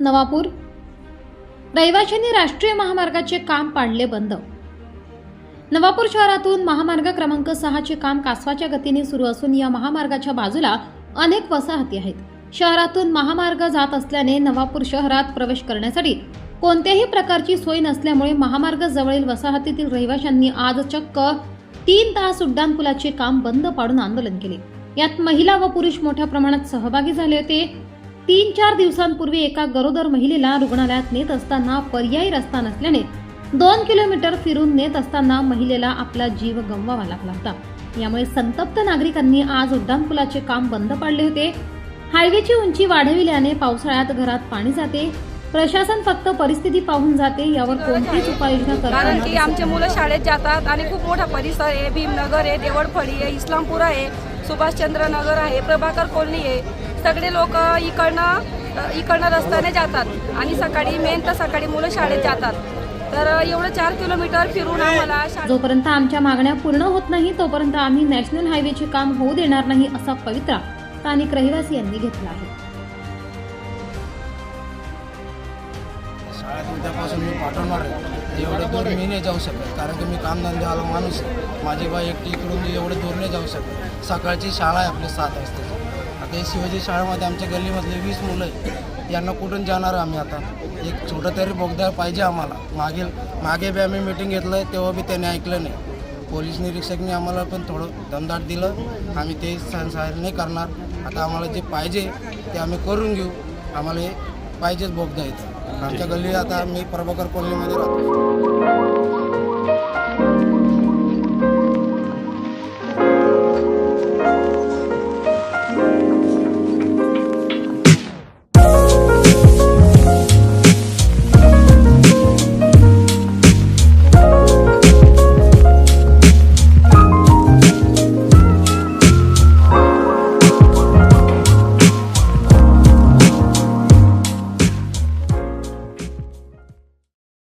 नवापूर. रहिवाशांनी राष्ट्रीय महामार्गाचे काम पाडले बंद. नवापूर शहरातून महामार्ग क्रमांक सहाचे काम कासवाच्या गतीने सुरू असून या महामार्गाच्या बाजूला अनेक वसाहती आहेत. शहरातून महामार्ग जात असल्याने नवापूर शहरात प्रवेश करण्यासाठी कोणत्याही प्रकारची सोय नसल्यामुळे महामार्ग जवळील वसाहतीतील रहिवाशांनी आज चक्क तीन तास उड्डाणपुलाचे काम बंद पाडून आंदोलन केले. यात महिला व पुरुष मोठ्या प्रमाणात सहभागी झाले होते. तीन चार दिवसांपूर्वी एका गरोदर महिलेला रुग्णालयात नेत असताना पर्यायी रस्ता नसल्याने दोन किलोमीटर फिरून नेत असताना महिलेला आपला जीव गमवावा लागला होता. यामुळे संतप्त नागरिकांनी आज उड्डाणपुलाचे काम बंद पाडले होते. हायवेची उंची वाढविल्याने पावसाळ्यात घरात पाणी जाते. प्रशासन फक्त परिस्थिती पाहून जाते यावर कोणतीच उपाययोजना कारण की आमचे मुलं शाळेत जातात आणि खूप मोठा परिसर आहे भीमनगर आहे देवळफळी आहे इस्लामपूर आहे सुभाषचंद्र नगर आहे प्रभाकर कॉलनी आहे. सगळे लोक इकडनं इकडनं रस्त्याने जातात आणि सकाळी मेन तर सकाळी मुलं शाळेत जातात. तर एवढं चार किलोमीटर फिरून आम्हाला जोपर्यंत आमच्या मागण्या पूर्ण होत नाही तोपर्यंत आम्ही नॅशनल हायवेचे काम होऊ देणार नाही असा पवित्रा स्थानिक रहिवासी यांनी घेतला आहे. शाळेत उद्यापासून मी पाठवणार आहे. एवढं दूर मी नाही जाऊ शकत कारण की मी कामधंद्यावाला माणूस आहे. माझी बाई एकटी इकडून एवढं दूर नाही जाऊ शकत. सकाळची शाळा आहे आपली सात वाजताची. ते शिवाजी शाळेमध्ये आमच्या गल्लीमधले वीस मुलं आहेत. यांना कुठून जाणार आम्ही आता? एक छोटं तरी बोगदा पाहिजे आम्हाला. मागील मागे बी आम्ही मिटिंग घेतलं तेव्हा बी त्याने ऐकलं नाही. पोलीस निरीक्षकने आम्हाला पण थोडं दमदाट दिलं. आम्ही ते सहन नाही करणार. आता आम्हाला जे पाहिजे ते आम्ही करून घेऊ. आम्हाला हे पाहिजेच बोगदा येतं आमच्या गल्ली आता मी प्रभाकर कॉलनीमध्ये राहतो.